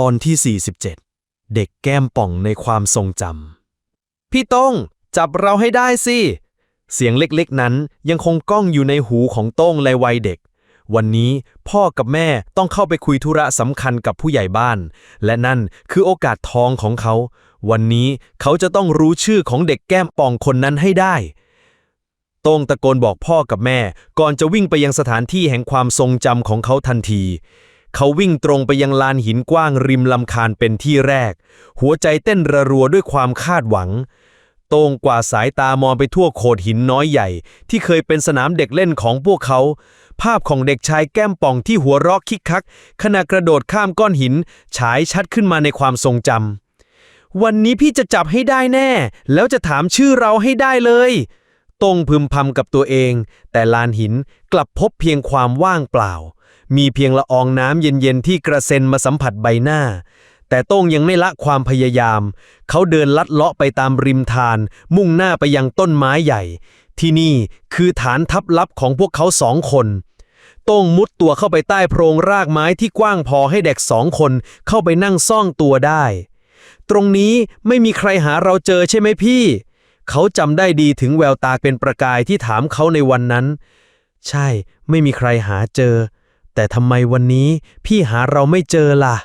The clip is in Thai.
ตอนที่ 47 เด็กแก้มป่องในความทรงจำ พี่ต้งจับเราให้ได้สิ เสียงเล็กๆนั้นยังคงก้องอยู่ในหูของโต้งในวัยเด็ก วันนี้พ่อกับแม่ต้องเข้าไปคุยธุระสำคัญกับผู้ใหญ่บ้าน และนั่นคือโอกาสทองของเขา วันนี้เขาจะต้องรู้ชื่อของเด็กแก้มป่องคนนั้นให้ได้โต้งตะโกนบอกพ่อกับแม่ ก่อนจะวิ่งไปยังสถานที่แห่งความทรงจำของเขาทันที เขาวิ่งตรงไปยังลานหินกว้างริมลำคาญเป็นที่แรก หัวใจเต้นระรัวด้วยความคาดหวัง โต้งกว่าสายตามองไปทั่วโขดหินน้อยใหญ่ ที่เคยเป็นสนามเด็กเล่นของพวกเขา ภาพของเด็กชายแก้มป่องที่หัวเรอกคิกคัก ขณะกระโดดข้ามก้อนหิน ฉายชัดขึ้นมาในความทรงจำวันนี้พี่จะจับให้ได้แน่ แล้วจะถามชื่อเราให้ได้เลยตรงพึมพำกับตัวเอง แต่ลานหินกลับพบเพียงความว่างเปล่า มีเพียงละอองน้ำเย็นๆที่กระเซ็นมาสัมผัสใบหน้า แต่โต้งยังไม่ละความพยายาม เขาเดินลัดเลาะไปตามริมทาน มุ่งหน้าไปยังต้นไม้ใหญ่ ที่นี่คือฐานทัพลับของพวกเขาสองคน โต้งมุดตัวเข้าไปใต้โพรงรากไม้ที่กว้างพอให้เด็กสองคนเข้าไปนั่งซ่องตัวได้ ตรงนี้ไม่มีใครหาเราเจอใช่ไหมพี่ เขาจำได้ดีถึงแววตาเป็นประกายที่ถามเขาในวันนั้น ใช่ ไม่มีใครหาเจอ แต่ทำไมวันนี้พี่หาเราไม่เจอล่ะ